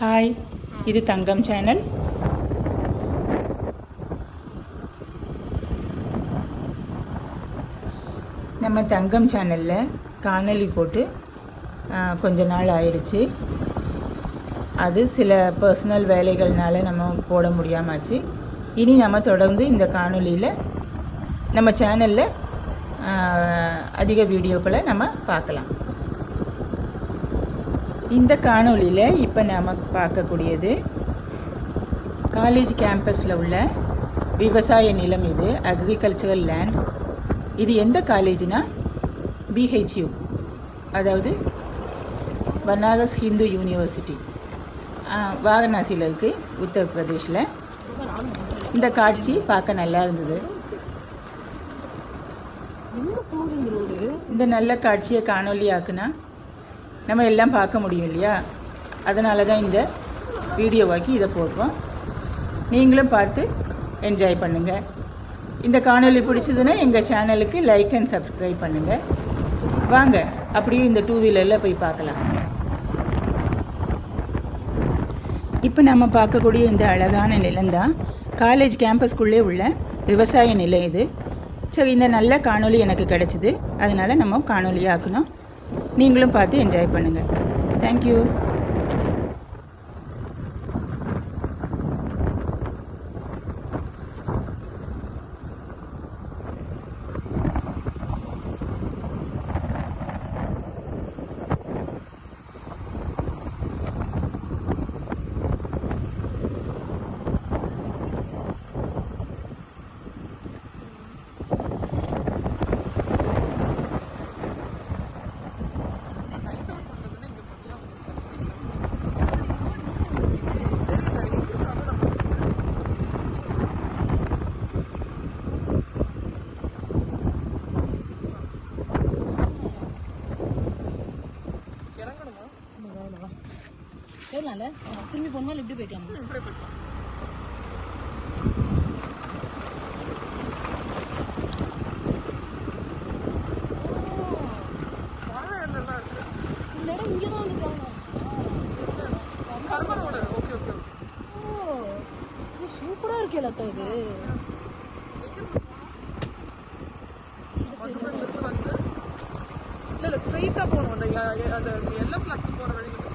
Hi இது தங்கம் channel. நம்ம தங்கம் சேனலில் காணொளி போட்டு கொஞ்ச நாள் ஆயிடுச்சு. அது சில பர்சனல் வேலைகள்னால நம்ம போட முடியாமாச்சு. இனி நம்ம தொடர்ந்து இந்த காணொளியில் நம்ம சேனலில் அதிக வீடியோக்களை நம்ம பார்க்கலாம். இந்த காணொளியில் இப்போ நாம் பார்க்கக்கூடியது காலேஜ் கேம்பஸில் உள்ள விவசாய நிலம் இது அக்ரிகல்ச்சரல் லேண்ட் இது எந்த காலேஜ்னா பிஹெச்யூ அதாவது பனாரஸ் ஹிந்து யூனிவர்சிட்டி வாரணாசியில் இருக்குது உத்தரப்பிரதேஷில். இந்த காட்சி பார்க்க நல்லா இருந்தது. இந்த நல்ல காட்சியை காணொளி ஆக்குனா நம்ம எல்லாம் பார்க்க முடியும் இல்லையா? அதனால தான் இந்த வீடியோவாக்கி இதை போடுறோம். நீங்களும் பார்த்து என்ஜாய் பண்ணுங்கள் இந்த காணொளி பிடிச்சதுன்னா எங்கள் சேனலுக்கு லைக் அண்ட் சப்ஸ்கிரைப் பண்ணுங்கள் வாங்க அப்படியே இந்த டூ வீலரில் போய் பார்க்கலாம். இப்போ நம்ம பார்க்கக்கூடிய இந்த அழகான நிலம்தான் காலேஜ் கேம்பஸ்க்குள்ளே உள்ள விவசாய நிலம் இது. சரி இந்த நல்ல காணொளி எனக்கு கிடச்சிது. அதனால் நம்ம காணொளி ஆக்கணும். நீங்களும் பார்த்து என்ஜாய் பண்ணுங்கள் தேங்க்யூ போகலாம்ல திரும்பி போகணுமா இல்லை இப்படி போய்க்கலாமா இந்த இடம் இங்கே தான் ஓ இது இருக்கே லதா இது. ஸ்ட்ரெயிட்டாக போகணும் அந்த அந்த எல்லாம் பிளாஸ்டிக் போகிற வழியில்